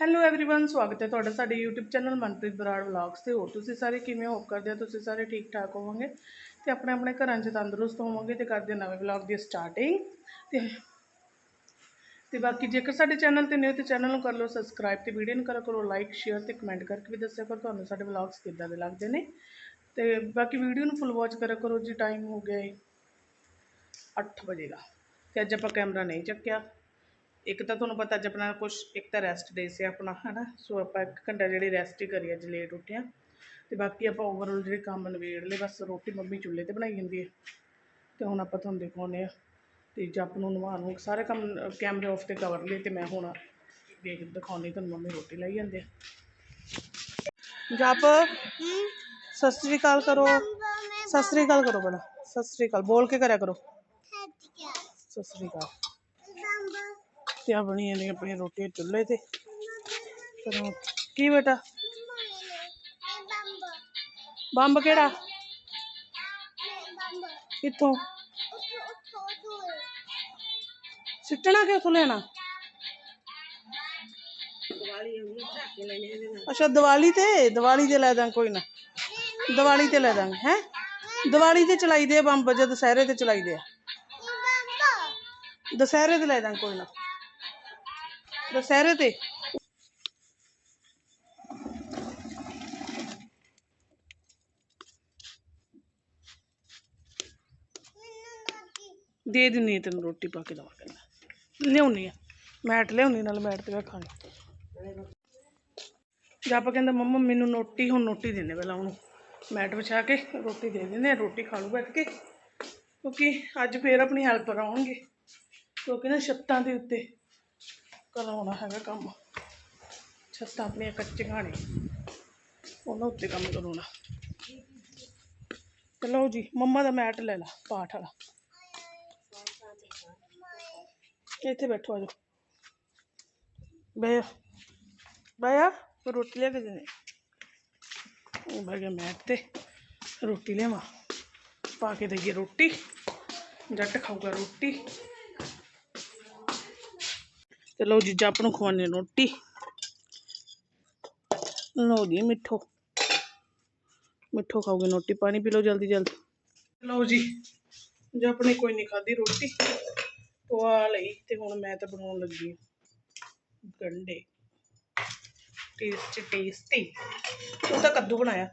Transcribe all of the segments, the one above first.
Hello everyone ਸਵਾਗਤ ਹੈ ਤੁਹਾਡਾ ਸਾਡੇ YouTube channel Manpreet Brar vlogs ਤੇ ਹੋਰ ਤੁਸੀਂ ਸਾਰੇ ਕਿਵੇਂ ਹੋਪ ਕਰਦੇ ਹੋ ਤੁਸੀਂ ਸਾਰੇ ਠੀਕ ਠਾਕ ਹੋਵੋਗੇ ਤੇ ਆਪਣੇ ਆਪਣੇ ਘਰਾਂ 'ਚ ਤੰਦਰੁਸਤ ਹੋਵੋਗੇ ਤੇ ਕਰਦੇ ਨਵੇਂ ਵਲੌਗ ਦੀ ਸਟਾਰਟਿੰਗ ਤੇ ਤੇ ਬਾਕੀ ਜੇਕਰ ਸਾਡੇ ਚੈਨਲ ਤੇ ਨਿਊ ਤੇ ਚੈਨਲ ਨੂੰ ਕਰ ਲਓ ਸਬਸਕ੍ਰਾਈਬ ਤੇ ਵੀਡੀਓ ਨੂੰ ਕਰਾ ਕਰੋ ਲਾਈਕ ਸ਼ੇਅਰ ਤੇ ਕਮੈਂਟ ਕਰਕੇ ਵੀ ਦੱਸਿਆ ਕਰੋ ਤੁਹਾਨੂੰ ਸਾਡੇ ਵਲੌਗਸ ਕਿੱਦਾਂ ਦੇ ਲੱਗਦੇ ਨੇ ਤੇ ਬਾਕੀ ਵੀਡੀਓ ਨੂੰ ਫੁੱਲ ਵਾਚ ਕਰਿਆ ਕਰੋ ਜੀ ਟਾਈਮ ਹੋ ਗਿਆ ਹੈ 8 ਵਜੇ ਦਾ ਤੇ ਅੱਜ ਆਪਾਂ ਕੈਮਰਾ ਨਹੀਂ ਚੱਕਿਆ ਇੱਕ ਤਾਂ ਤੁਹਾਨੂੰ ਪਤਾ ਅੱਜ ਆਪਣਾ ਕੁਛ ਇੱਕ ਤਾਂ ਰੈਸਟ ਡੇ ਸੀ ਆਪਣਾ ਹਨਾ? ਸੋ ਆਪਾਂ ਇੱਕ ਘੰਟਾ ਜਿਹੜੀ ਰੈਸਟ ਹੀ ਕਰੀ ਅੱਜ ਲੇਟ ਉੱਠਿਆ। ਤੇ ਬਾਕੀ ਆਪਾਂ ਓਵਰਆਲ ਜਿਹੜੇ ਕੰਮ ਨਵੇੜ ਲਏ ਬਸ ਰੋਟੀ ਮੰਮੀ ਚੁੱਲ੍ਹੇ ਤੇ ਬਣਾਈ ਜਾਂਦੀ ਹੈ। ਤੇ ਹੁਣ ਆਪਾਂ ਤੁਹਾਨੂੰ ਦਿਖਾਉਂਦੇ ਆ ਤੇ ਜੱਪ ਨੂੰ ਨਵਾ ਨੂੰ ਸਾਰੇ ਕੰਮ ਕੈਮਰੇ ਆਫ ਤੇ ਕਵਰ ਲਏ ਤੇ ਮੈਂ ਹੁਣ ਦੇਖ ਦਿਖਾਉਂਦੀ ਤੁਹਾਨੂੰ ਮੰਮੀ ਰੋਟੀ ਲਾਈ ਜਾਂਦੇ ਆ। ਜੱਪ ਸਤਿ ਸ੍ਰੀ ਅਕਾਲ ਕਰੋ। ਸਤਿ ਸ੍ਰੀ ਅਕਾਲ ਕਰੋ ਬੜਾ ਸਤਿ ਸ੍ਰੀ ਅਕਾਲ। ਬੋਲ ਕੇ ਕਰਿਆ ਕਰੋ। ਸਤਿ ਸ੍ਰੀ ਅਕਾਲ। ਤੇ ਆ ਬਣੀ ਜਾਂਦੀ ਆਪਣੀ ਰੋਟੀ ਚੁੱਲ੍ਹੇ ਤੇ। ਫਿਰ ਹੁਣ- ਕੀ ਬੇਟਾ? ਬੰਬ ਕਿਹੜਾ? ਕਿੱਥੋਂ? ਸਿੱਟਣਾ ਕਿ ਉੱਥੋਂ ਲੈਣਾ? ਅੱਛਾ, ਦੀਵਾਲੀ ਤੇ? ਦੀਵਾਲੀ ਤੇ ਲੈ ਦਾਂ ਕੋਈ ਨਾ। ਦੀਵਾਲੀ ਤੇ ਲੈ ਦਾਂਗੇ, ਹੈ? ਦੀਵਾਲੀ ਤੇ ਚਲਾਈਦੇ ਆ ਬੰਬ, ਜਦ ਦੁਸਹਿਰੇ ਤੇ ਚਲਾਈਦੇ ਆ। ਦੁਸਹਿਰੇ ਤੇ ਲੈ ਦਾਂ ਕੋਈ ਨਾ। ਦੁਸਹਿਰੇ ਤੇ? ਦੇ ਦਿੰਨੀ ਆ ਤੈਨੂੰ ਰੋਟੀ ਪਾ ਕੇ ਦਵਾ ਕੇ ਲਿਆਉਣੀ ਆ। ਮੈਟ ਲਿਆਉਣੀ ਨਾਲ ਮੈਟ ਤੇ ਖਾਣੀ ਜੱਪ ਕਹਿੰਦਾ ਮੰਮਾ ਮੈਨੂੰ ਨੋਟੀ, ਹੁਣ ਨੋਟੀ ਦੇਣੇ ਪਹਿਲਾਂ ਉਹਨੂੰ। ਮੈਟ ਵਿਛਾ ਕੇ ਰੋਟੀ ਦੇ ਦਿੰਦੇ ਆ, ਰੋਟੀ ਖਾ ਲੂ ਬੈਠ ਕੇ। ਕਿਉਂਕਿ ਅੱਜ ਫੇਰ ਆਪਣੀ ਹੈਲਪਰ ਆਉਣਗੇ। ਕਿਉਂਕਿ ਨਾ ਛੱਤਾਂ ਦੇ ਉੱਤੇ ਕਰਾਉਣਾ ਹੈਗਾ ਕੰਮ। ਛੱਤਾਂ ਆਪਣੀਆਂ ਕੱਚੀਆਂ ਨੇ। ਉਹਨਾਂ ਉੱਤੇ ਕੰਮ ਕਰਾਉਣਾ ਚਲੋ ਜੀ, ਮੰਮਾ ਦਾ ਮੈਟ ਲੈ ਲਾ, ਪਾਠ ਵਾਲਾ। ਇੱਥੇ ਬੈਠੋ ਆਜੋ। ਬੈ ਬਾਇਆ ਰੋਟੀ ਲੈ ਕੇ ਦੇਣੇ ਉਹ ਬਹਿ ਮੈਟ ਤੇ, ਰੋਟੀ ਲਿਆਵਾਂ। ਪਾ ਕੇ ਦੇਈਏ ਰੋਟੀ। ਜੱਟ ਖਾਊਗਾ ਰੋਟੀ। ਤੇ ਲਓ ਜੀ, ਜੱਪ ਨੂੰ ਖਵਾਉਂਦੇ ਰੋਟੀ। ਲਓ ਜੀ, ਮਿੱਠੋ। ਮਿੱਠੋ ਖਾਓਗੇ, ਰੋਟੀ ਪਾਣੀ ਪੀ ਲਓ ਜਲਦੀ ਜਲਦੀ। ਲਓ ਜੀ, ਜੱਪ ਨੇ ਕੋਈ ਨਹੀਂ ਖਾਧੀ ਰੋਟੀ। ਪਵਾ ਲਈ ਤੇ ਹੁਣ ਮੈਂ ਤਾਂ ਬਣਾਉਣ ਲੱਗੀ ਹਾਂ। ਗੰਡੇ। ਟੇਸਟੀ ਟੇਸਟੀ ਉਹ ਤਾਂ ਕੱਦੂ ਬਣਾਇਆ,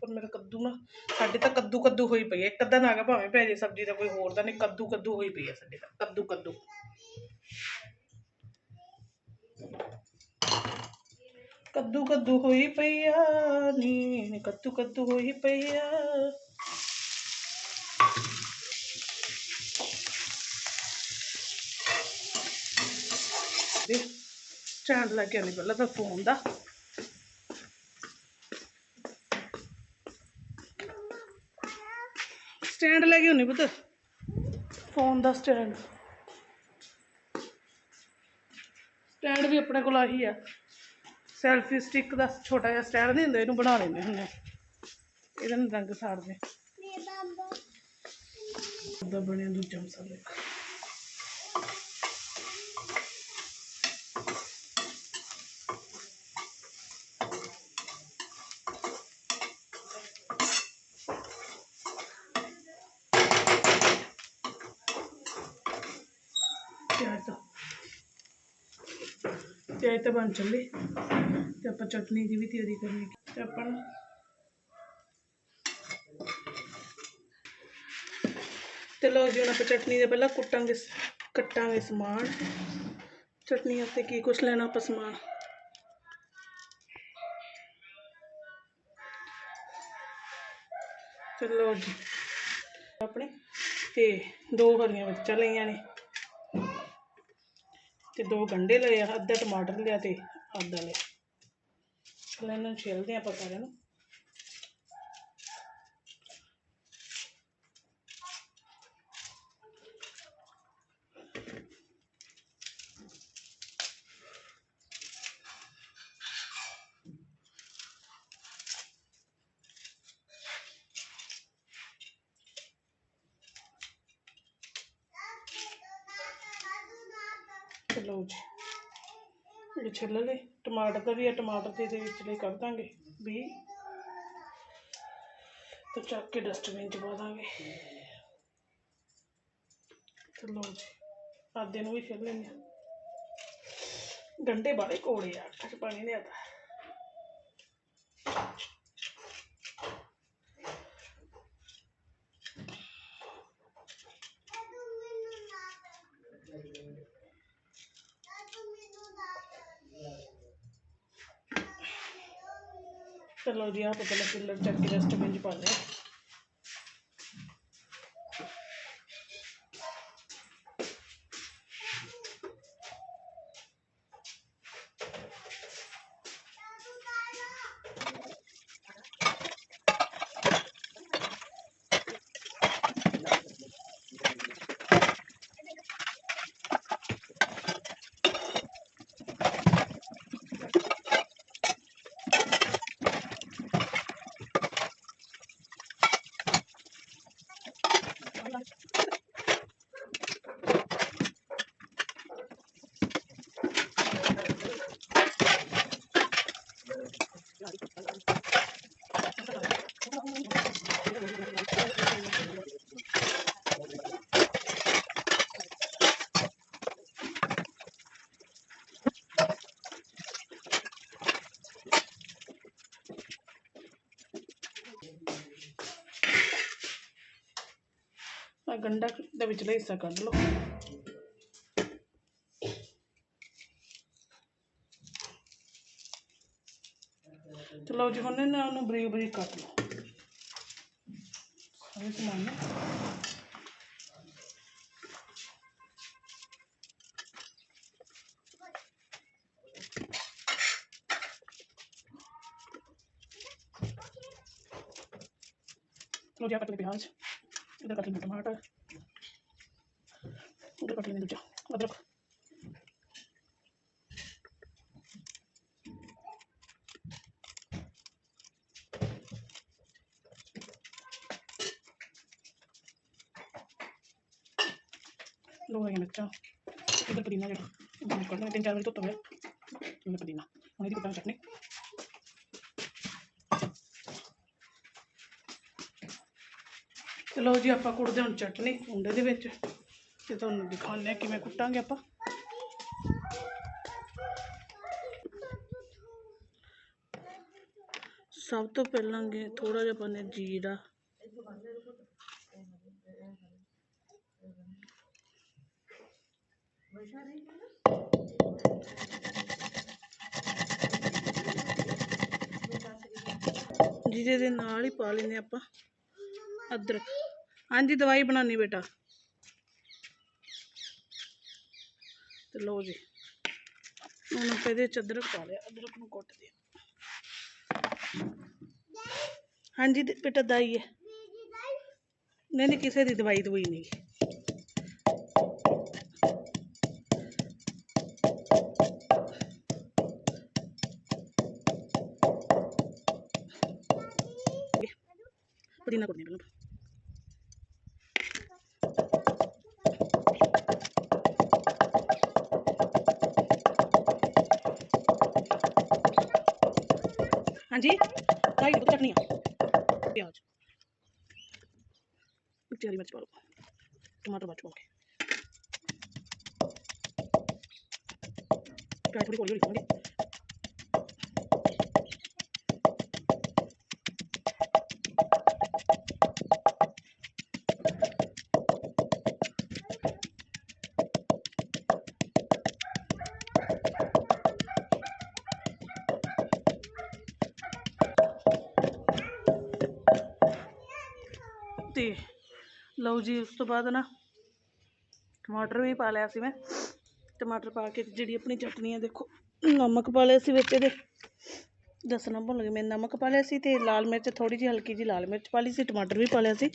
ਪਰ ਮੇਰਾ ਕੱਦੂ ਨਾ, ਸਾਡੇ ਤਾਂ ਕੱਦੂ ਕੱਦੂ ਹੋਈ ਪਈ ਹੈ। ਇੱਕ ਅੱਧਾ ਨਾਗਾ ਭਾਵੇਂ ਪੈ ਜੇ, ਸਬਜ਼ੀ ਦਾ ਕੋਈ ਹੋਰ ਦਾ ਨਹੀਂ, ਕੱਦੂ ਕੱਦੂ ਹੋਈ ਪਈ ਹੈ ਸਾਡੇ ਤਾਂ। ਕੱਦੂ ਕੱਦੂ। ਕੱਦੂ ਕੱਦੂ ਹੋਈ ਪਈ ਆ ਨੀ ਕੱਦੂ ਕੱਦੂ ਹੋਈ ਪਈ ਆ। ਸਟੈਂਡ ਲੈ ਕੇ ਆਉਣੀ ਪਹਿਲਾਂ ਤਾਂ ਫੋਨ ਦਾ। ਸਟੈਂਡ ਲੈ ਕੇ ਆਉਣੀ ਪੁੱਤ। ਫੋਨ ਦਾ ਸਟੈਂਡ। ਸਟੈਂਡ ਵੀ ਆਪਣੇ ਕੋਲ ਆਹੀ ਆ। ਸੈਲਫੀ ਸਟਿੱਕ ਦਾ ਛੋਟਾ ਜਿਹਾ ਸਟੈਂਡ ਨਹੀਂ ਹੁੰਦਾ ਇਹਨੂੰ ਬਣਾ ਲੈਂਦੇ ਹੁੰਦੇ। ਇਹਦਾ ਨੂੰ ਰੰਗ ਸਾੜਦੇ ਦਾ ਬਣਿਆ ਦੂਜਾ ਮਸਾਲਾ ਪਿਆਜ਼ ਦਾ ਪਿਆਜ਼ ਤਾਂ ਬਣ ਤੇ ਆਪਾਂ ਚਟਨੀ ਦੀ ਵੀ ਤਿਆਰੀ ਕਰਨੀ ਤੇ ਆਪਾਂ ਨਾ ਤੇ ਲਓ ਜੀ, ਹੁਣ ਆਪਾਂ ਚਟਨੀ ਦੇ ਪਹਿਲਾਂ ਕੁੱਟਾਂਗੇ ਕੱਟਾਂਗੇ ਸਮਾਨ। ਚਟਨੀ ਵਾਸਤੇ ਕੀ ਕੁਛ ਲੈਣਾ ਆਪਾਂ ਸਮਾਨ। ਤੇ ਲਓ ਜੀ, ਆਪਣੇ ਤੇ ਦੋ ਹਰੀਆਂ ਮਿਰਚਾਂ ਲਈਆਂ ਨੇ। ਤੇ ਦੋ ਗੰਢੇ ਲਏ ਆ, ਅੱਧਾ ਟਮਾਟਰ ਲਿਆ ਤੇ ਅੱਧਾ ਲਿਆ ਚਲੋ ਇਹਨਾਂ ਨੂੰ ਛਿਲਦੇ ਆਪਾਂ ਸਾਰਿਆਂ ਨੂੰ। ਤੇ ਲਓ ਜੀ ਤੇ ਛਿੱਲ ਲਏ, ਟਮਾਟਰ ਦਾ ਵੀ ਆ, ਟਮਾਟਰ ਦੇ ਦੇ ਵਿੱਚ ਲਈ ਕਰ ਦਾਂਗੇ ਵੀ। ਤੇ ਚੱਕ ਕੇ ਡਸਟਬਿਨ ਚ ਪਾ ਦਾਂਗੇ। ਤੇ ਲਓ ਜੀ ਆਦੇ ਨੂੰ ਵੀ ਛਿੱਲ ਲੈਂਦੇ ਹਾਂ। ਗੰਡੇ ਬਾਰੇ ਕੋੜੇ ਆ, ਅੱਖਾਂ ਪਾਣੀ ਨਹੀਂ ਆਦਾ ਚਲੋ ਜੀ ਆਹ ਤਾਂ ਪਹਿਲਾਂ ਕਿੱਲਰ ਚੱਕ ਕੇ ਡਸਟਬਿਨ 'ਚ ਪਾ ਲਿਆ ਆ ਗੰਡਾ ਦਾ ਵਿਚਲਾ ਹਿੱਸਾ ਕੱਢ ਲਓ। ਤੇ ਲਓ ਜੀ, ਹੁਣ ਨਾ ਉਹਨੂੰ ਬਰੀਕ ਬਰੀਕ ਕੱਟ ਲਓ। ਸਾਰੇ ਸਮਾਨ ਨੂੰ। ਜੀ, ਆਹ ਕੱਟ ਲਏ ਪਿਆਜ਼। इधर कट लेंगे टमाटर उधर कट लेंगे दूजा अदरक दो हरी मिर्चा इधर पुदीना जरा कर देंगे तीन चार बजे तो है इधर पुदीना हमें दी ਤੇ ਲਓ ਜੀ, ਆਪਾਂ ਕੁੱਟਦੇ ਹੁਣ ਚਟਨੀ ਕੁੰਡੇ ਦੇ ਵਿੱਚ ਤੇ ਤੁਹਾਨੂੰ ਦਿਖਾਉਂਦੇ ਆ ਕਿਵੇਂ ਕੁੱਟਾਂਗੇ ਆਪਾਂ। ਸਭ ਤੋਂ ਪਹਿਲਾਂ ਗੇ ਥੋੜਾ ਜਿਹਾ ਪਾਣੇ ਜੀਰਾ। ਜੀਰੇ ਦੇ ਨਾਲ ਹੀ ਪਾ ਲੈਂਦੇ ਆਪਾਂ। ਅਦਰਕ। ਹਾਂਜੀ ਦਵਾਈ ਬਣਾਉਣੀ ਬੇਟਾ। ਤੇ ਲਓ ਜੀ ਹੁਣ ਆਪਾਂ ਇਹਦੇ ਚ ਅਦਰਕ ਪਾ ਲਿਆ। ਅਦਰਕ ਨੂੰ ਕੁੱਟ ਦਿਆ ਹਾਂਜੀ ਬੇਟਾ ਦਵਾਈ ਹੈ। ਨਹੀਂ ਨਹੀਂ ਕਿਸੇ ਦੀ ਦਵਾਈ ਦਵਾਈ ਨਹੀਂ। ਪੁਦੀਨਾ ਕੁੱਟਣੀ ਪਹਿਲਾਂ ਹਾਂਜੀ? ਕਾਈ ਦੀ ਚਟਨੀ ਆ। ਪਿਆਜ਼ ਇੱਕ ਹਰੀ ਮਿਰਚ ਪਾ ਲਓ। ਟਮਾਟਰ ਬਾਅਦ ਚ ਪਾਉਂਗੇ ਪਿਆਜ਼ ਥੋੜੀ ਹੌਲੀ ਹੌਲੀ ਪਾਉਂਗੇ ਲਓ ਜੀ, ਉਸ ਤੋਂ ਬਾਅਦ ਨਾ ਟਮਾਟਰ ਵੀ ਪਾ ਲਿਆ ਸੀ ਮੈਂ। ਟਮਾਟਰ ਪਾ ਕੇ ਜਿਹੜੀ ਆਪਣੀ ਚਟਨੀ ਹੈ, ਦੇਖੋ, ਨਮਕ ਪਾ ਲਿਆ ਸੀ ਵਿੱਚ ਇਹਦੇ। ਦੱਸਣਾ ਭੁੱਲ ਗਈ, ਮੈਂ ਨਮਕ ਪਾ ਲਿਆ ਸੀ ਤੇ ਲਾਲ ਮਿਰਚ ਥੋੜੀ ਜਿਹੀ ਹਲਕੀ ਜਿਹੀ ਲਾਲ ਮਿਰਚ ਪਾ ਲਈ ਸੀ, ਟਮਾਟਰ ਵੀ ਪਾ ਲਿਆ ਸੀ।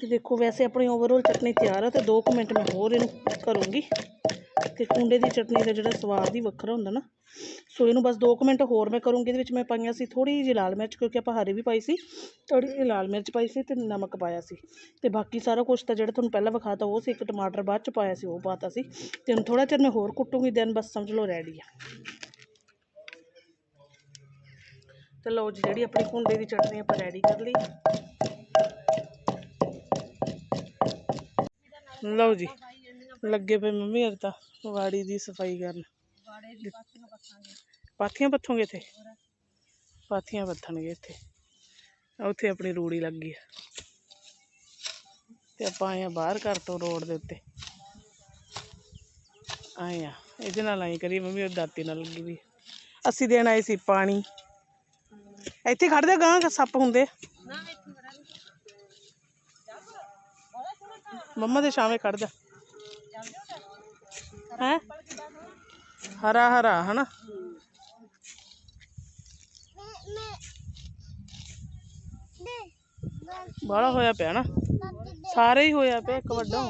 ਤੇ ਦੇਖੋ, ਵੈਸੇ ਆਪਣੀ ਓਵਰਆਲ ਚਟਨੀ ਤਿਆਰ ਆ ਤੇ 2 ਮਿੰਟ ਮੈਂ ਹੋਰ ਇਹਨੂੰ ਕਰੂੰਗੀ। ਤੇ ਕੁੰਡੇ ਦੀ ਚਟਨੀ ਦਾ ਜਿਹੜਾ ਸਵਾਦ ਹੀ ਵੱਖਰਾ ਹੁੰਦਾ ਨਾ। ਸੋ ਇਹਨੂੰ ਬਸ 2 ਮਿੰਟ ਹੋਰ ਮੈਂ ਕਰੂੰਗੀ, ਇਹਦੇ ਵਿੱਚ ਮੈਂ ਪਾਈਆਂ ਸੀ ਥੋੜੀ ਜਿਹੀ ਲਾਲ ਮਿਰਚ, ਕਿਉਂਕਿ ਆਪਾਂ ਹਰੀ ਵੀ ਪਾਈ ਸੀ ਥੋੜੀ ਜਿਹੀ ਲਾਲ ਮਿਰਚ ਪਾਈ ਸੀ ਤੇ ਨਮਕ ਪਾਇਆ ਸੀ। ਤੇ ਬਾਕੀ ਸਾਰਾ ਕੁਝ ਤਾਂ ਜਿਹੜਾ ਤੁਹਾਨੂੰ ਪਹਿਲਾਂ ਵਿਖਾਤਾ, ਉਹ ਸੀ ਇੱਕ ਟਮਾਟਰ ਬਾਅਦ ਚ ਪਾਇਆ ਸੀ, ਉਹ ਪਾਤਾ ਸੀ। ਤੇ ਹੁਣ ਥੋੜਾ ਚਿਰ ਮੈਂ ਹੋਰ ਕੁੱਟੂਗੀ ਦੈਨ ਬਸ ਸਮਝ ਲਓ ਰੈਡੀ ਆ। ਤੇ ਲਓ ਜੀ, ਜਿਹੜੀ ਆਪਣੀ ਕੁੰਡੇ ਦੀ ਚਟਨੀ ਆਪਾਂ ਰੈਡੀ ਕਰ ਲਈ। ਲਓ ਜੀ, ਲੱਗੇ ਪਏ ਮੰਮੀ ਹਰ ਤਾਂ। ਵਾੜੀ ਦੀ ਸਫ਼ਾਈ ਕਰਨ। ਪਾਥੀਆਂ ਪੱਥੋਂਗੇ। ਇੱਥੇ? ਪਾਥੀਆਂ ਪੱਥਣਗੇ ਇੱਥੇ। ਉੱਥੇ ਆਪਣੀ ਰੂੜੀ ਲੱਗੀ ਆ। ਤੇ ਆਪਾਂ ਆਏ ਆ ਬਾਹਰ ਘਰ ਤੋਂ ਰੋਡ ਦੇ ਉੱਤੇ। ਆਏ ਆ। ਇਹਦੇ ਨਾਲ ਆਈ ਕਰੀ ਮੰਮੀ ਉਹ ਦਾਤੀ ਨਾਲ ਲੱਗੀ ਵੀ ਅਸੀਂ ਦੇਣ ਆਏ ਸੀ ਪਾਣੀ। ਇੱਥੇ ਖੜਦੇ ਗਾਂ ਸੱਪ ਹੁੰਦੇ ਮੰਮਾ ਦੇ ਸ਼ਾਮੇ ਖੜ ਜਾ ਹੈ ਹਰਾ ਹਰਾ ਹਨਾ ਬਾਹਲਾ ਹੋਇਆ ਪਿਆ ਨਾ ਸਾਰੇ ਹੀ ਹੋਇਆ ਪਿਆ ਇੱਕ ਵੱਡਾ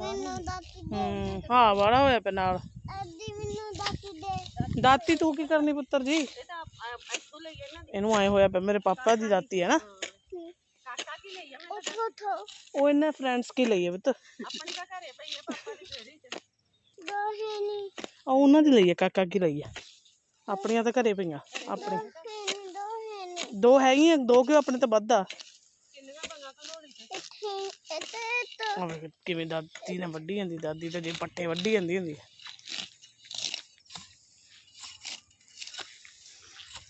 ਮੈਨੂੰ ਦਾਤੀ ਹੂੰ ਹਾਂ ਬਾਹਲਾ ਹੋਇਆ ਪਿਆ ਨਾਲ ਦਾਦੀ ਮੈਨੂੰ ਦਾਤੀ ਦੇ ਦਾਤੀ ਤੂੰ ਕੀ ਕਰਨੀ ਪੁੱਤਰ ਜੀ ਇਹਨੂੰ ਆਏ ਹੋਇਆ ਪਿਆ ਮੇਰੇ ਪਾਪਾ ਦੀ ਦਾਤੀ ਹੈ ਨਾ ਉਠੋ ਉਠੋ ਉਹ ਇਹਨਾਂ ਫਰੈਂਡਸ ਕੀ ਲਈ ਹੈ ਪੁੱਤ ਦੋਹੇ ਨਹੀਂ ਆ ਉਹਨਾਂ ਦੀ ਲਈ ਹੈ ਕਾਕਾ ਕੀ ਲਈ ਹੈ ਆਪਣੀਆਂ ਤਾਂ ਘਰੇ ਪਈਆਂ, ਆਪਣੀ। ਦੋਹੇ ਨਹੀਂ ਦੋ ਹੈਗੀਆਂ, ਦੋ ਕਿਉਂ, ਆਪਣੇ ਤਾਂ ਵੱਧ ਆ। ਇੱਥੇ ਇੱਥੇ ਤਾਂ ਆ ਵੇਖ ਕਿਵੇਂ ਦਾਦੀ ਨੇ ਵੱਢੀ ਜਾਂਦੀ, ਦਾਦੀ ਤਾਂ ਜੇ ਪੱਟੇ ਵੱਢੀ ਜਾਂਦੀ ਹੁੰਦੀ। ਹੈ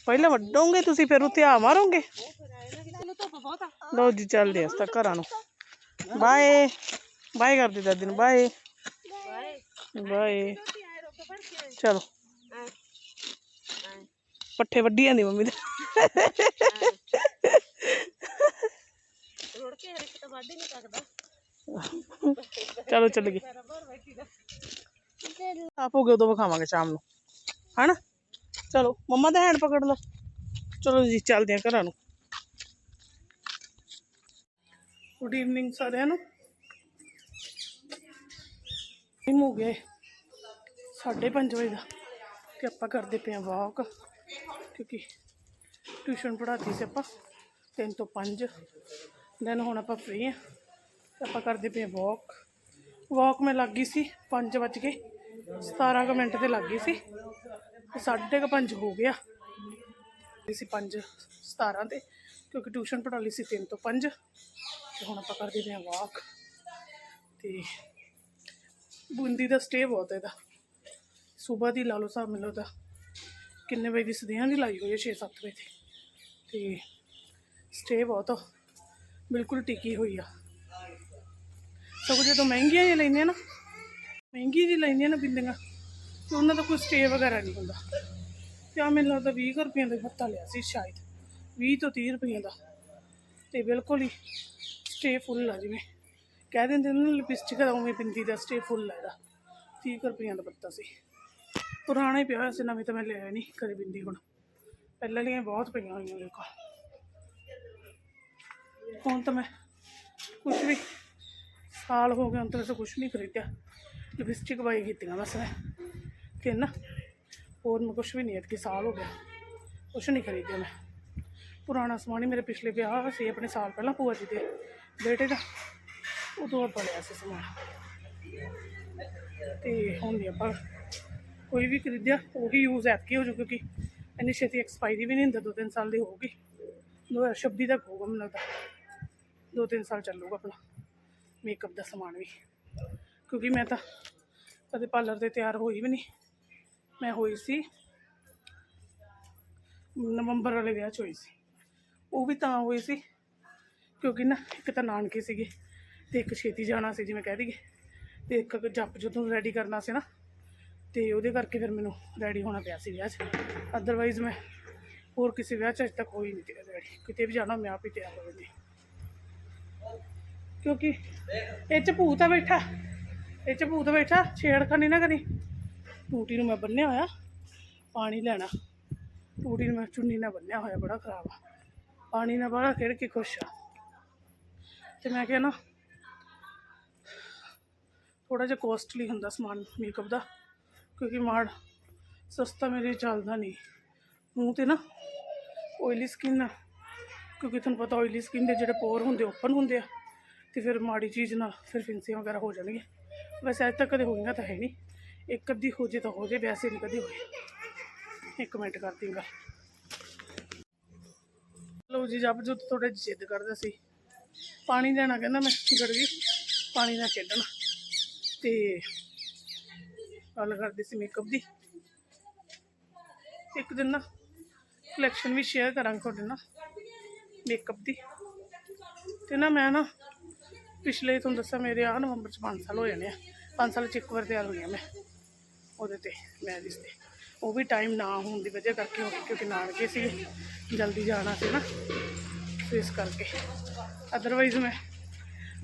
ਪਹਿਲਾਂ ਵੱਢੋਗੇ, ਤੁਸੀਂ ਫਿਰ ਉੱਥੇ ਆ ਮਾਰੋਗੇ। ਲਓ ਜੀ, ਚੱਲਦੇ ਆ ਅਸੀਂ ਤਾਂ ਘਰਾਂ ਨੂੰ। ਬਾਏ ਬਾਏ ਕਰਦੀ ਦਾਦੀ ਨੂੰ ਬਾਏ ਬਾਏ। ਚਲੋ। ਪੱਠੇ ਵੱਢੀ ਜਾਂਦੀ ਮੰਮੀ ਦੇ। ਚਲੋ ਚੱਲ ਗਏ। ਆਪ ਹੋ ਗਏ ਉਦੋਂ ਵਿਖਾਵਾਂਗੇ ਸ਼ਾਮ ਨੂੰ। ਹਨਾ? ਚਲੋ ਮੰਮਾ ਦਾ ਹੈਂਡ ਪਕੜ ਲਓ। ਚਲੋ ਜੀ ਚੱਲਦੇ ਆ ਘਰਾਂ ਨੂੰ। ਗੁੱਡ ਈਵਨਿੰਗ ਸਾਰਿਆਂ ਨੂੰ। ਟਾਈਮ ਹੋ ਗਿਆ 5:30 ਵਜੇ ਦਾ ਤੇ ਆਪਾਂ ਕਰਦੇ ਪਏ ਆ ਵਾਕ ਕਿਉਂਕਿ ਟਿਊਸ਼ਨ ਪੜ੍ਹਾਤੀ ਸੀ ਆਪਾਂ 3 ਤੋਂ 5 ਦੈਨ ਹੁਣ ਆਪਾਂ ਫ੍ਰੀ ਆ ਆਪਾਂ ਕਰਦੇ ਪਏ ਵਾਕ ਵਾਕ ਮੈਂ ਲੱਗ ਗਈ ਸੀ 5 ਵਜ ਕੇ 17 ਕੁ ਮਿੰਟ ਤੇ ਲੱਗ ਗਈ ਸੀ। ਤੇ ਸਾਢੇ ਕੁ ਪੰਜ ਹੋ ਗਿਆ। ਸੀ 5 17 ਤੇ ਕਿਉਂਕਿ ਟਿਊਸ਼ਨ ਪੜ੍ਹਾ ਲਈ ਸੀ 3 ਤੋਂ 5 ਤੇ ਹੁਣ ਆਪਾਂ ਕਰਦੇ ਪਏ ਆ ਵਾਕ ਤੇ ਬੂੰਦੀ ਦਾ ਸਟੇ ਬਹੁਤ ਹੈ ਇਹਦਾ। ਸਵੇਰ ਦੀ ਲਾ ਲਓ ਹਿਸਾਬ ਮਿਲੋ ਤਾਂ ਕਿੰਨੇ ਵਜੇ ਦੀ ਸਦੀਆਂ ਦੀ ਲਾਈ ਹੋਈ ਹੈ 6-7 ਵਜੇ 'ਤੇ ਤੇ ਸਟੇ ਬਹੁਤ ਬਿਲਕੁਲ ਟਿਕੀ ਹੋਈ ਆ। ਸਗੋਂ ਜਦੋਂ ਮਹਿੰਗੀਆਂ ਜਿਹੀਆਂ ਲੈਂਦੇ ਆ ਨਾ ਮਹਿੰਗੀ ਜੀ ਲੈਂਦੇ ਨਾ ਬਿੰਦੀਆਂ, ਤੇ ਉਹਨਾਂ ਦਾ ਕੋਈ ਸਟੇ ਵਗੈਰਾ ਨਹੀਂ ਹੁੰਦਾ। ਤੇ ਆ ਮੈਨੂੰ ਲੱਗਦਾ 20 ਰੁਪਏ ਦਾ ਭੱਤਾ ਲਿਆ ਸੀ ਸ਼ਾਇਦ। 20 ਤੋਂ 30 ਰੁਪਏ ਦਾ। ਤੇ ਬਿਲਕੁਲ ਹੀ ਸਟੇ ਫੁੱਲ ਆ ਜਿਵੇਂ। ਕਹਿ ਦਿੰਦੇ ਨੇ ਲਿਪਸਟਿਕ ਦਾ ਉਵੇਂ ਬਿੰਦੀ ਦਾ ਸਟੇ ਫੁੱਲ ਆ ਇਹਦਾ। 30 ਰੁਪਈਆਂ ਦਾ ਪੱਤਾ ਸੀ। ਪੁਰਾਣਾ ਹੀ ਪਿਆ ਹੋਇਆ ਸੀ, ਨਵੀਂ ਤਾਂ ਮੈਂ ਲਿਆ ਨਹੀਂ ਕਦੇ ਬਿੰਦੀ ਹੁਣ। ਪਹਿਲਾਂ ਵਾਲੀਆਂ ਬਹੁਤ ਪਈਆਂ ਹੋਈਆਂ ਮੇਰੇ ਕੋਲ ਹੁਣ ਤਾਂ ਮੈਂ ਕੁਝ ਵੀ ਸਾਲ ਹੋ ਗਏ, ਹੁਣ ਤਾਂ ਕੁਝ ਨਹੀਂ ਖਰੀਦਿਆ। ਲਿਪਸਟਿਕ ਬਾਈ ਕੀਤੀਆਂ ਬਸ ਮੈਂ। ਕਿ ਨਾ, ਹੋਰ ਮੈਂ ਕੁਝ ਵੀ ਨਹੀਂ, ਐਤਕੀ ਸਾਲ ਹੋ ਗਿਆ। ਕੁਝ ਨਹੀਂ ਖਰੀਦਿਆ ਮੈਂ। ਪੁਰਾਣਾ ਸਮਾਨ ਹੀ ਮੇਰੇ ਪਿਛਲੇ ਵਿਆਹ ਸੀ, ਆਪਣੇ ਸਾਲ ਪਹਿਲਾਂ ਭੂਆ ਜੀ ਦੇ ਬੇਟੇ ਦਾ। ਉਦੋਂ ਆਪਾਂ ਲਿਆ ਸੀ ਸਮਾਨ। ਤੇ ਹੁਣ ਨਹੀਂ ਆਪਾਂ ਕੋਈ ਵੀ ਖਰੀਦਿਆ, ਉਹੀ ਯੂਜ਼ ਐਤਕੀ ਹੋ ਜੂ ਕਿਉਂਕਿ ਇੰਨੀ ਛੇਤੀ ਐਕਸਪਾਇਰੀ ਵੀ ਨਹੀਂ ਹੁੰਦਾ, ਦੋ ਤਿੰਨ ਸਾਲ ਦੀ ਹੋਊਗੀ। ਦੋ ਹਜ਼ਾਰ ਛੱਬੀ ਤੱਕ ਹੋਊਗਾ ਮੈਨੂੰ ਲੱਗਦਾ। ਦੋ ਤਿੰਨ ਸਾਲ ਚੱਲੂਗਾ ਆਪਣਾ ਮੇਕਅਪ ਦਾ ਸਮਾਨ ਵੀ। ਕਿਉਂਕਿ ਮੈਂ ਤਾਂ ਕਦੇ ਪਾਰਲਰ ਤੇ ਤਿਆਰ ਹੋਈ ਵੀ ਨਹੀਂ ਮੈਂ ਹੋਈ ਸੀ, ਨਵੰਬਰ ਵਾਲੇ ਵਿਆਹ 'ਚ ਹੋਈ ਸੀ। ਉਹ ਵੀ ਤਾਂ ਹੋਈ ਸੀ, ਕਿਉਂਕਿ ਨਾ ਇੱਕ ਤਾਂ ਨਾਨਕੇ ਸੀਗੇ। ਤੇ ਇੱਕ ਛੇਤੀ ਜਾਣਾ ਸੀ ਜਿਵੇਂ ਕਹਿ ਦਈਏ। ਤੇ ਇੱਕ ਜੱਪ ਜਦੋਂ ਰੈਡੀ ਕਰਨਾ ਸੀ ਨਾ, ਤੇ ਉਹਦੇ ਕਰਕੇ ਫਿਰ ਮੈਨੂੰ ਰੈਡੀ ਹੋਣਾ ਪਿਆ ਸੀ ਵਿਆਹ 'ਚ। ਅਦਰਵਾਈਜ਼ ਮੈਂ ਹੋਰ ਕਿਸੇ ਵਿਆਹ 'ਚ ਅਜੇ ਤੱਕ ਹੋਈ ਨਹੀਂ ਤੇ ਰੈਡੀ ਕਿਤੇ ਵੀ ਜਾਣਾ, ਮੈਂ ਆਪ ਹੀ ਤਿਆਰ ਹੋ ਜਾਂਦੀ। ਕਿਉਂਕਿ ਇਹ 'ਚ ਭੂਤ ਆ ਬੈਠਾ। ਇਹ 'ਚ ਭੂਤ ਬੈਠਾ, ਛੇੜਖਾਨੀ ਨਾ ਕਰੀ। ਟੂਟੀ ਨੂੰ ਮੈਂ ਬੰਨਿਆ ਹੋਇਆ, ਪਾਣੀ ਲੈਣਾ। ਟੂਟੀ ਨੂੰ ਮੈਂ ਚੁੰਨੀ ਨਾਲ ਬੰਨਿਆ ਹੋਇਆ, ਬੜਾ ਖਰਾਬ ਆ। ਪਾਣੀ ਨਾਲ ਬੜਾ ਖੇਡ ਕੇ ਖੁਸ਼ ਆ। ਤੇ ਮੈਂ ਕਿਹਾ ਨਾ ਥੋੜਾ ਜਿਹਾ ਕੋਸਟਲੀ ਹੁੰਦਾ ਸਮਾਨ ਮੇਕਅਪ ਦਾ, ਕਿਉਂਕਿ ਮਾੜ, ਸਸਤਾ ਮੇਰੇ ਚੱਲਦਾ ਨਹੀਂ। ਮੂੰਹ ਤੇ ਨਾ ਆਇਲੀ ਸਕਿਨ ਆ, ਕਿਉਂਕਿ ਤੁਹਾਨੂੰ ਪਤਾ ਆਇਲੀ ਸਕਿਨ ਦੇ ਜਿਹੜੇ ਪੋਰ ਹੁੰਦੇ ਓਪਨ ਹੁੰਦੇ ਆ, ਤੇ ਫਿਰ ਮਾੜੀ ਚੀਜ਼ ਨਾਲ ਫਿਰ ਫਿੰਸੀਆਂ ਵਗੈਰਾ ਹੋ ਜਾਣਗੀਆਂ। ਵੈਸੇ ਅੱਜ ਤੱਕ ਕਦੇ ਹੋਈਆਂ ਤਾਂ ਹੈ ਨਹੀਂ, ਇੱਕ ਅੱਧੀ ਹੋ ਜੇ ਤਾਂ ਹੋ ਜੇ, ਵੈਸੇ ਨਹੀਂ ਕਦੇ ਹੋਈ ਇੱਕ ਮਿੰਟ ਕਰ ਗੱਲ ਲਓ ਜੀ, ਜੱਬ ਜੋ ਥੋੜੇ ਜਿੱਦ ਕਰਦਾ ਸੀ। ਪਾਣੀ ਦੇਣਾ ਕਹਿੰਦਾ ਮੈਂ ਗੜਵੀ ਪਾਣੀ ਨਾਲ ਖੇਡਣਾ। ਤੇ ਗੱਲ ਕਰਦੇ ਸੀ ਮੇਕਅਪ ਦੀ। ਇੱਕ ਦਿਨ ਨਾ ਕਲੈਕਸ਼ਨ ਵੀ ਸ਼ੇਅਰ ਕਰਾਂਗੇ ਤੁਹਾਡੇ ਨਾਲ ਮੇਕਅਪ ਦੀ। ਤੇ ਨਾ ਮੈਂ ਨਾ ਪਿਛਲੇ ਤੁਹਾਨੂੰ ਦੱਸਾਂ ਮੇਰੇ ਆ ਨਵੰਬਰ ਚ 5 ਸਾਲ ਹੋ ਜਾਣੇ ਆ। 5 ਸਾਲ ਚ ਇੱਕ ਵਾਰ ਤਿਆਰ ਹੋਈ ਆ ਮੈਂ ਉਹਦੇ ਤੇ ਮੈਰਿਜ ਤੇ। ਉਹ ਵੀ ਟਾਈਮ ਨਾ ਹੋਣ ਦੀ ਵਜ੍ਹਾ ਕਰਕੇ ਹੋ ਕਿਉਂਕਿ ਨਾਨਕੇ ਸੀ ਜਲਦੀ ਜਾਣਾ ਸੀ ਨਾ। ਇਸ ਕਰਕੇ। ਅਦਰਵਾਈਜ਼ ਮੈਂ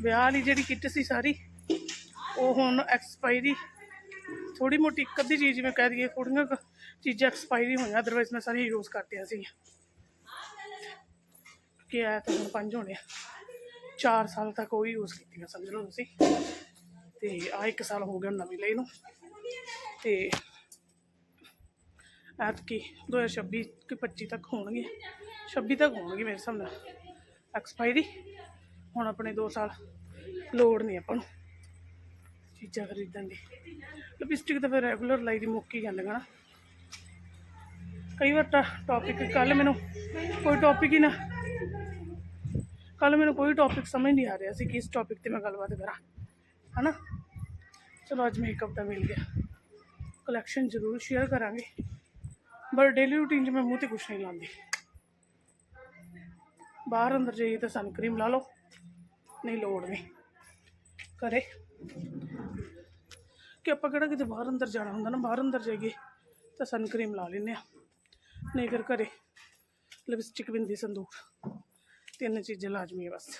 ਵਿਆਹ ਵਾਲੀ ਜਿਹੜੀ ਕਿੱਟ ਸੀ ਸਾਰੀ ਉਹ ਹੁਣ ਐਕਸਪਾਇਰੀ ਥੋੜੀ ਮੋਟੀ ਇੱਕ ਅੱਧੀ ਚੀਜ਼ ਮੈਂ ਕਹਿ ਦਈਏ ਥੋੜੀਆਂ ਚੀਜ਼ਾਂ ਐਕਸਪਾਇਰੀ ਹੋਈਆਂ ਅਦਰਵਾਈਜ਼ ਮੈਂ ਸਾਰੀਆਂ ਯੂਜ਼ ਕਰਤੀਆਂ ਸੀ ਕਿ ਆ ਤਾਂ ਹੁਣ ਪੰਜ ਹੋਣੇ ਆ। 4 ਸਾਲ ਤੱਕ ਉਹ ਯੂਜ਼ ਕੀਤੀਆਂ, ਸਮਝ ਲਓ ਤੁਸੀਂ। ਤੇ ਆ ਇੱਕ ਸਾਲ ਹੋ ਗਿਆ ਨਵੀਂ ਲਈ ਨੂੰ। ਤੇ ਐਤਕੀ 2026 ਕਿ 25 ਤੱਕ ਹੋਣਗੇ 26 ਤੱਕ ਹੋਣਗੇ ਮੇਰੇ ਹਿਸਾਬ ਨਾਲ। ਐਕਸਪਾਇਰੀ ਹੁਣ ਆਪਣੇ 2 ਸਾਲ, ਲੋੜ ਨਹੀਂ ਆਪਾਂ ਨੂੰ। ਚੀਜ਼ਾਂ ਖਰੀਦਣ ਦੀ। ਲਿਪਸਟਿਕ ਤਾਂ ਫਿਰ ਰੈਗੂਲਰ ਲਾਈ ਦੀ ਮੁੱਕ ਹੀ ਜਾਂਦੀਆਂ ਨਾ। ਕਈ ਵਾਰ ਤਾਂ ਟੌਪਿਕ ਕੱਲ ਮੈਨੂੰ ਕੋਈ ਟੌਪਿਕ ਹੀ ਨਾ ਕੱਲ ਮੈਨੂੰ ਕੋਈ ਟੌਪਿਕ ਸਮਝ ਨਹੀਂ ਆ ਰਿਹਾ ਸੀ ਕਿਸ ਟੌਪਿਕ ਤੇ ਮੈਂ ਗੱਲਬਾਤ ਕਰਾਂ। ਹਨਾ? ਚਲੋ ਅੱਜ ਮੇਕਅਪ ਦਾ ਮਿਲ ਗਿਆ। ਕਲੈਕਸ਼ਨ ਜ਼ਰੂਰ ਸ਼ੇਅਰ ਕਰਾਂਗੇ। ਪਰ ਡੇਲੀ ਰੂਟੀਨ 'ਚ ਮੈਂ ਮੂੰਹ ਤੇ ਕੁਛ ਨਹੀਂ ਲਾਉਂਦੀ। ਬਾਹਰ ਅੰਦਰ ਜਾਈਏ ਤਾਂ ਸਨਕ੍ਰੀਮ ਲਾ ਲਓ। ਨਹੀਂ ਲੋੜ ਨਹੀਂ। ਕਰੇ। ਕਿ ਆਪਾਂ ਕਿਹੜਾ ਕਿਤੇ ਬਾਹਰ ਅੰਦਰ ਜਾਣਾ ਹੁੰਦਾ ਨਾ ਬਾਹਰ ਅੰਦਰ ਜਾਈਏ ਤਾਂ ਸਨ ਕਰੀਮ ਲਾ ਲੈਂਦੇ ਆ ਨਹੀਂ ਫਿਰ ਘਰੇ ਲਿਪਸਟਿਕ ਬਿੰਦੀ ਸੰਦੂਕ ਤਿੰਨ ਚੀਜ਼ਾਂ ਲਾਜ਼ਮੀ ਹੈ ਬਸ।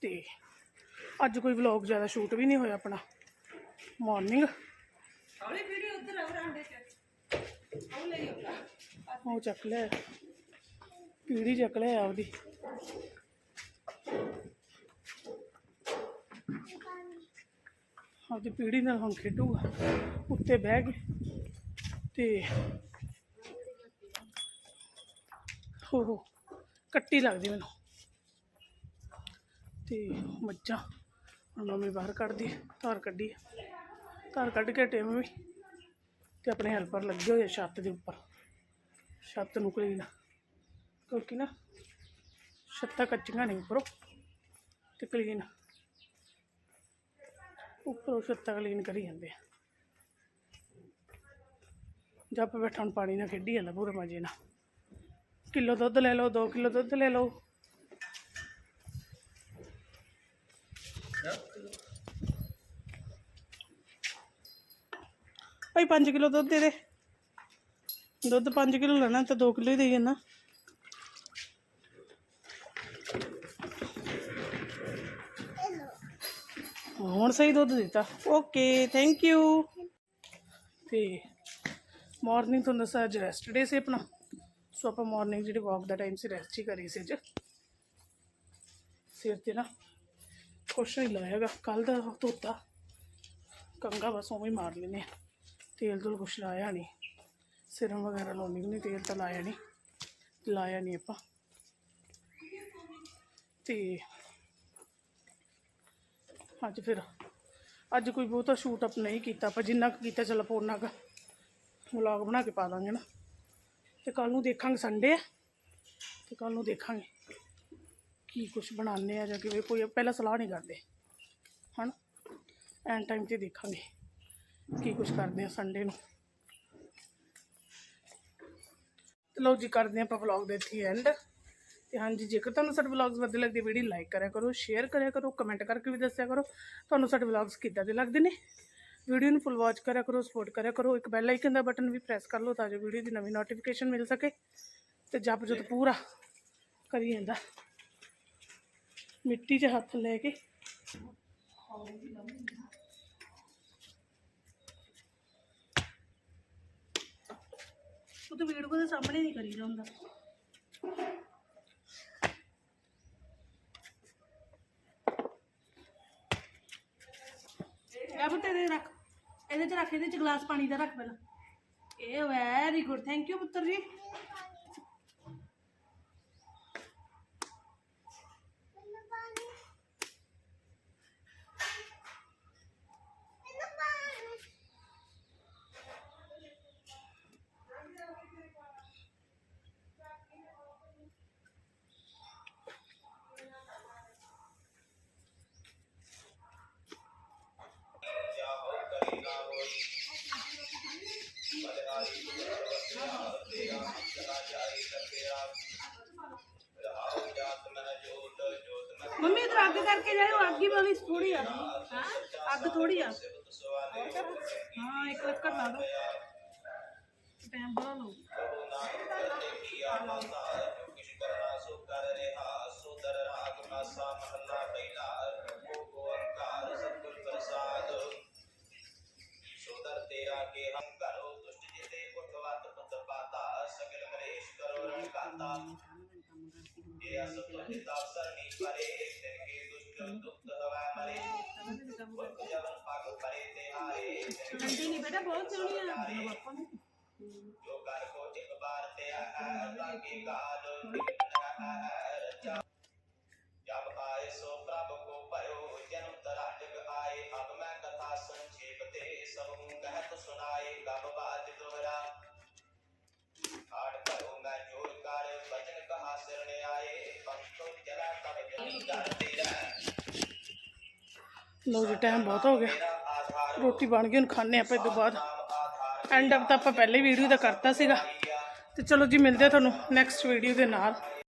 ਤੇ ਅੱਜ ਕੋਈ ਵਲੌਗ ਜ਼ਿਆਦਾ ਸ਼ੂਟ ਵੀ ਨਹੀਂ ਹੋਇਆ ਆਪਣਾ। ਮਾਰਨਿੰਗ ਉਹ ਚੱਕ ਲਿਆ। ਪੀੜੀ ਚੱਕ ਲਿਆ ਆਪਦੀ। ਆਪਦੀ ਪੀੜੀ ਨਾਲ ਹੁਣ ਖੇਡੂਗਾ। ਉੱਤੇ ਬਹਿ ਕੇ ਤੇ ਹੋ ਹੋ ਕੱਟੀ ਲੱਗਦੀ ਮੈਨੂੰ। ਤੇ ਮੱਝਾਂ, ਹੁਣ ਮੰਮੀ ਬਾਹਰ ਕੱਢਦੀ ਧਾਰ ਕੱਢੀ ਧਾਰ ਕੱਢ ਕੇ ਟੇਮ ਵੀ ਤੇ ਆਪਣੇ ਹੈਲਪਰ ਲੱਗੇ ਹੋਏ ਛੱਤ ਦੇ ਉੱਪਰ। ਛੱਤ ਨੂੰ ਕਲੀਨ ਕਿਉਂਕਿ ਨਾ ਛੱਤਾਂ ਕੱਚੀਆਂ ਨਹੀਂ ਉੱਪਰੋਂ ਤੇ ਕਲੀਨ ਉੱਪਰੋਂ ਛੱਤਾਂ ਕਲੀਨ ਕਰੀ ਜਾਂਦੇ ਆ। ਜੱਪ ਬੈਠਾ ਹੁਣ ਪਾਣੀ ਨਾਲ ਖੇਡੀ ਜਾਂਦਾ ਪੂਰੇ ਮਜ਼ੇ ਨਾਲ। ਕਿਲੋ ਦੁੱਧ ਲੈ ਲਓ 2 ਕਿਲੋ ਦੁੱਧ ਲੈ ਲਓ। ਭਾਈ 5 ਕਿਲੋ ਦੁੱਧ ਦੇ ਦੇ। ਦੁੱਧ 5 ਕਿਲੋ ਲੈਣਾ ਤਾਂ 2 ਕਿਲੋ ਹੀ ਦੇਈ ਜਾਣਾ। ਹੁਣ ਸਹੀ ਦੁੱਧ ਦਿੱਤਾ। ਓਕੇ ਥੈਂਕ ਯੂ ਤੇ ਮਾਰਨਿੰਗ ਤੋਂ ਦੱਸਿਆ ਅੱਜ ਰੈਸਟ ਡੇ ਸੀ ਆਪਣਾ। ਸੋ ਆਪਾਂ ਮਾਰਨਿੰਗ ਜਿਹੜੀ ਵਾਕ ਦਾ ਟਾਈਮ ਸੀ ਰੈਸਟ ਹੀ ਕਰੀ ਸੀ ਅੱਜ। ਸਿਰ ਤੇ ਨਾ ਕੁਛ ਨਹੀਂ ਲਾਇਆ ਹੈਗਾ। ਕੱਲ ਦਾ ਧੋਤਾ। ਕੰਗਾ ਬਸ ਉਵੇਂ ਮਾਰ ਲੈਨੇ ਤੇਲ ਤੋਂ ਕੁਛ ਲਾਇਆ ਨਹੀਂ। ਸਿਰਮ ਵਗੈਰਾ ਲਾਉਣੀ ਨਹੀਂ ਤੇਲ ਤਾਂ ਲਾਇਆ ਨਹੀਂ। ਲਾਇਆ ਨਹੀਂ ਆਪਾਂ। ਤੇ ਅੱਜ ਫਿਰ ਅੱਜ ਕੋਈ ਬਹੁਤਾ ਸ਼ੂਟ ਅਪ ਨਹੀਂ ਕੀਤਾ, ਆਪਾਂ ਜਿੰਨਾ ਕੁ ਕੀਤਾ, ਚੱਲ ਆਪਾਂ ਉਨਾ ਕੁ ਵਲੌਗ ਬਣਾ ਕੇ ਪਾ ਦਾਂਗੇ ਨਾ। ਤੇ ਕੱਲ ਨੂੰ ਦੇਖਾਂਗੇ ਸੰਡੇ ਆ ਤੇ ਕੱਲ ਨੂੰ ਦੇਖਾਂਗੇ ਕੀ ਕੁਝ ਬਣਾਉਂਦੇ ਆ ਜਾਂ ਕਿਵੇਂ, ਕੋਈ ਪਹਿਲਾਂ ਸਲਾਹ ਨਹੀਂ ਕਰਦੇ। ਹਨ? ਐਨ ਟਾਈਮ ਤੇ ਦੇਖਾਂਗੇ ਕੀ ਕੁਝ ਕਰਦੇ ਆ ਸੰਡੇ ਨੂੰ। ਤੇ ਲਓ ਜੀ, ਕਰਦੇ ਹਾਂ ਆਪਾਂ ਵਲੌਗ ਦੇ ਇੱਥੇ ਐਂਡ ਤੇ ਹਾਂਜੀ, ਜੇਕਰ ਤੁਹਾਨੂੰ ਸਾਡੇ ਵਲੌਗਸ ਵਧੀਆ ਲੱਗਦੇ ਵੀਡੀਓ ਲਾਈਕ ਕਰਿਆ ਕਰੋ ਸ਼ੇਅਰ ਕਰਿਆ ਕਰੋ ਕਮੈਂਟ ਕਰਕੇ ਵੀ ਦੱਸਿਆ ਕਰੋ, ਤੁਹਾਨੂੰ ਸਾਡੇ ਵਲੌਗਸ ਕਿੱਦਾਂ ਦੇ ਲੱਗਦੇ ਨੇ? ਵੀਡੀਓ ਨੂੰ ਫੁੱਲ ਵਾਚ ਕਰਿਆ ਕਰੋ ਸਪੋਰਟ ਕਰਿਆ ਕਰੋ, ਇੱਕ ਬੈਲ ਆਈਕਨ ਦਾ ਬਟਨ ਵੀ ਪ੍ਰੈਸ ਕਰ ਲਓ ਤਾਂ ਜੋ ਵੀਡੀਓ ਦੀ ਨਵੀਂ ਨੋਟੀਫਿਕੇਸ਼ਨ ਮਿਲ ਸਕੇ ਤੇ ਜਪ ਜਦ ਪੂਰਾ ਕਰੀ ਜਾਂਦਾ। ਮਿੱਟੀ 'ਚ ਹੱਥ ਲੈ ਕੇ। ਉਹ ਤਾਂ ਵੀਡੀਓ ਦੇ ਸਾਹਮਣੇ ਨਹੀਂ ਚ ਰੱਖ। ਇਹਦੇ ਚ ਰੱਖ, ਇਹਦੇ ਚ ਗਲਾਸ ਪਾਣੀ ਦਾ ਰੱਖ ਪਹਿਲਾਂ। ਇਹ ਵੈਰੀ ਗੁੱਡ ਥੈਂਕ ਯੂ ਪੁੱਤਰ ਜੀ। ਮੰਮੀ ਇਧਰ ਅੱਗ ਕਰਕੇ ਜਾਇਓ, ਅੱਗ ਹੀ ਵਾਲੀ ਥੋੜੀ ਆ। ਹਾਂ ਅੱਗ ਥੋੜੀ ਆ। ਹਾਂ, ਇੱਕ ਲੱਕੜ ਲਾ ਦੋ ਟਾਈਮ ਬੜਾ ਲਓ ਕਰੋ ਰਣ ਕਾਤਾ ਇਹ ਅਸਤ ਜਿਤਾ ਸਰਨੀ ਪਰੇ ਤਿਨ ਕੇ ਦੁਸ਼ਟ ਦੁਖਤ ਹਵਾ ਮਰੇ। ਵਕ ਜਵਨ ਪਗ ਪਰੇ ਤੇ ਆਏ ਠੰਡੀ ਨਹੀਂ ਬੇਟਾ ਬਹੁਤ ਸੋਹਣੀ ਆ। ਪਾਪਾ ਨੂੰ ਜੋ ਕਰ ਕੋ ਇੱਕ ਬਾਰ ਲੋ ਜੀ ਟਾਈਮ ਬਹੁਤ ਹੋ ਗਿਆ। ਰੋਟੀ ਬਣ ਗਈ, ਹੁਣ ਖਾਣੇ ਆਪਾਂ ਇਹ ਤੋਂ ਬਾਅਦ। ਐਂਡ ਅਪ ਤਾਂ ਆਪਾਂ ਪਹਿਲੇ ਵੀਡੀਓ ਦਾ ਕਰਤਾ ਸੀਗਾ। ਤੇ ਚਲੋ ਜੀ, ਮਿਲਦੇ ਆ ਤੁਹਾਨੂੰ ਨੈਕਸਟ ਵੀਡੀਓ ਦੇ ਨਾਲ।